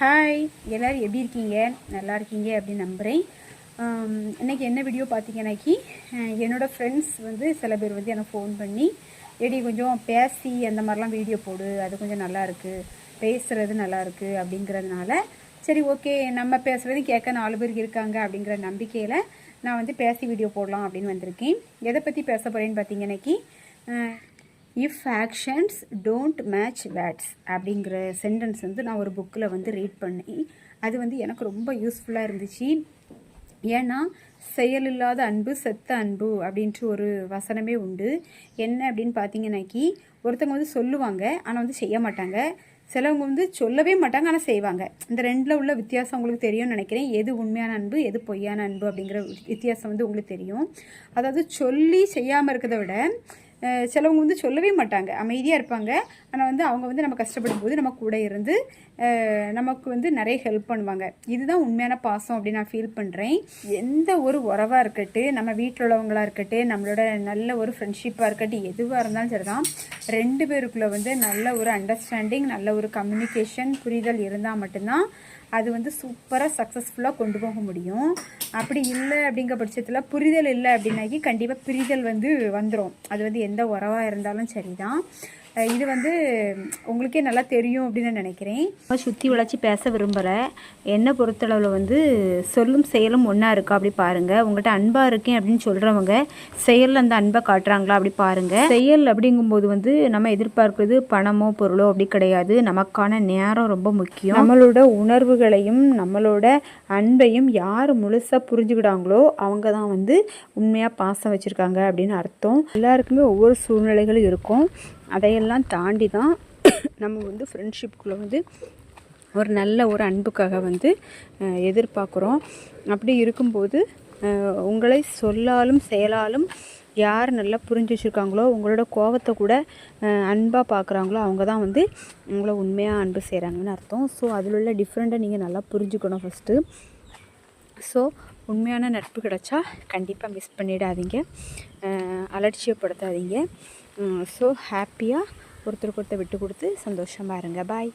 Hi எல்லோரும் எப்படி இருக்கீங்க? நல்லா இருக்கீங்க அப்படின்னு நம்புகிறேன் இன்றைக்கி என்ன வீடியோ பார்த்தீங்கன்னாக்கி என்னோடய என்னோட ஃப்ரெண்ட்ஸ் வந்து சில பேர் வந்து எனக்கு ஃபோன் பண்ணி எடி கொஞ்சம் பேசி அந்த மாதிரிலாம் வீடியோ போடு. அது கொஞ்சம் நல்லாயிருக்கு பேசுகிறது நல்லாயிருக்கு அப்படிங்கிறதுனால சரி ஓகே நம்ம பேசுகிறது கேட்க நாலு பேர் இருக்காங்க அப்படிங்கிற நம்பிக்கையில் நான் வந்து பேசி வீடியோ போடலாம் அப்படின்னு வந்திருக்கேன். எதை பற்றி பேச போகிறேன்னு பார்த்தீங்கன்னாக்கி if actions don't match words அப்படிங்கிற சென்டென்ஸ் வந்து நான் ஒரு புக்கில் வந்து ரீட் பண்ணி அது வந்து எனக்கு ரொம்ப யூஸ்ஃபுல்லாக இருந்துச்சு. ஏன்னா செயல் இல்லாத அன்பு செத்த அன்பு அப்படின்ட்டு ஒரு வசனமே உண்டு. என்ன அப்படின்னு பார்த்தீங்கன்னாக்கி ஒருத்தவங்க வந்து சொல்லுவாங்க ஆனால் வந்து செய்ய மாட்டாங்க. சிலவங்க வந்து சொல்லவே மாட்டாங்க ஆனால் செய்வாங்க. இந்த ரெண்டில் உள்ள வித்தியாசம் உங்களுக்கு தெரியும்னு நினைக்கிறேன். எது உண்மையான அன்பு எது பொய்யான அன்பு அப்படிங்கிற வித்தியாசம் வந்து உங்களுக்கு தெரியும். அதாவது சொல்லி செய்யாமல் இருக்கிறத விட சிலவங்க வந்து சொல்லவே மாட்டாங்க. அமைதியாக இருப்பாங்க. ஆனால் வந்து அவங்க வந்து நம்ம கஷ்டப்படும் போது நம்ம கூட இருந்து நமக்கு வந்து நிறைய ஹெல்ப் பண்ணுவாங்க. இதுதான் உண்மையான பாசம் அப்படின்னு நான் ஃபீல் பண்ணுறேன் எந்த ஒரு உறவாக இருக்கட்டும் நம்ம வீட்டில் உள்ளவங்களா இருக்கட்டும் நம்மளோட நல்ல ஒரு ஃப்ரெண்ட்ஷிப்பாக இருக்கட்டும் எதுவாக இருந்தாலும் சரி தான் ரெண்டு பேருக்குள்ளே வந்து நல்ல ஒரு அண்டர்ஸ்டாண்டிங் நல்ல ஒரு கம்யூனிகேஷன் புரிதல் இருந்தால் மட்டும்தான் அது வந்து சூப்பராக சக்ஸஸ்ஃபுல்லாக கொண்டு போக முடியும். அப்படி இல்லை அப்படிங்கிற பட்சத்தில் புரிதல் இல்லை அப்படின்னாக்கி கண்டிப்பாக பிரிதல் வந்து வந்துடும் அது வந்து எந்த உறவாக இருந்தாலும் சரிதான். தான் இது வந்து உங்களுக்கே நல்லா தெரியும் அப்படின்னு நான் நினைக்கிறேன். சுற்றி வளைச்சி பேச விரும்பலை. என்னை பொறுத்தளவில் வந்து சொல்லும் செயலும் ஒன்றா இருக்கா அப்படி பாருங்கள் உங்கள்கிட்ட அன்பாக இருக்கேன் அப்படின்னு சொல்கிறவங்க செயலில் அந்த அன்பை காட்டுறாங்களா அப்படி பாருங்கள் செயல் அப்படிங்கும்போது வந்து நம்ம எதிர்பார்க்கிறது பணமோ பொருளோ அப்படி கிடையாது. நமக்கான நேரம் ரொம்ப முக்கியம். நம்மளோட உணர்வுகளையும் நம்மளோட அன்பையும் யார் முழுசாக புரிஞ்சுக்கிட்டாங்களோ அவங்க தான் வந்து உண்மையாக பாசம் வச்சுருக்காங்க அப்படின்னு அர்த்தம். எல்லாருக்குமே ஒவ்வொரு சூழ்நிலைகளும் இருக்கும். அதையெல்லாம் தாண்டி தான் நம்ம வந்து ஃப்ரெண்ட்ஷிப்புக்குள்ளே வந்து ஒரு நல்ல ஒரு அன்புக்காக வந்து எதிர்பார்க்குறோம். அப்படி இருக்கும்போது உங்களை சொல்லாலும் செயலாலும் யார் நல்லா புரிஞ்சு வச்சுருக்காங்களோ உங்களோட கோவத்தை கூட அன்பாக பார்க்குறாங்களோ அவங்க தான் வந்து உங்களை உண்மையாக அன்பு செய்கிறாங்கன்னு அர்த்தம். ஸோ அதில் உள்ள டிஃப்ரெண்ட்டை நீங்கள் நல்லா புரிஞ்சுக்கணும் ஃபஸ்ட்டு ஸோ உண்மையான நட்பு கிடச்சா கண்டிப்பாக மிஸ் பண்ணிடாதீங்க. அலட்சியப்படுத்தாதீங்க. ஸோ ஹாப்பியாக ஒருத்தருக்கு ஒருத்தர் விட்டு கொடுத்து சந்தோஷமாக இருங்க. பாய்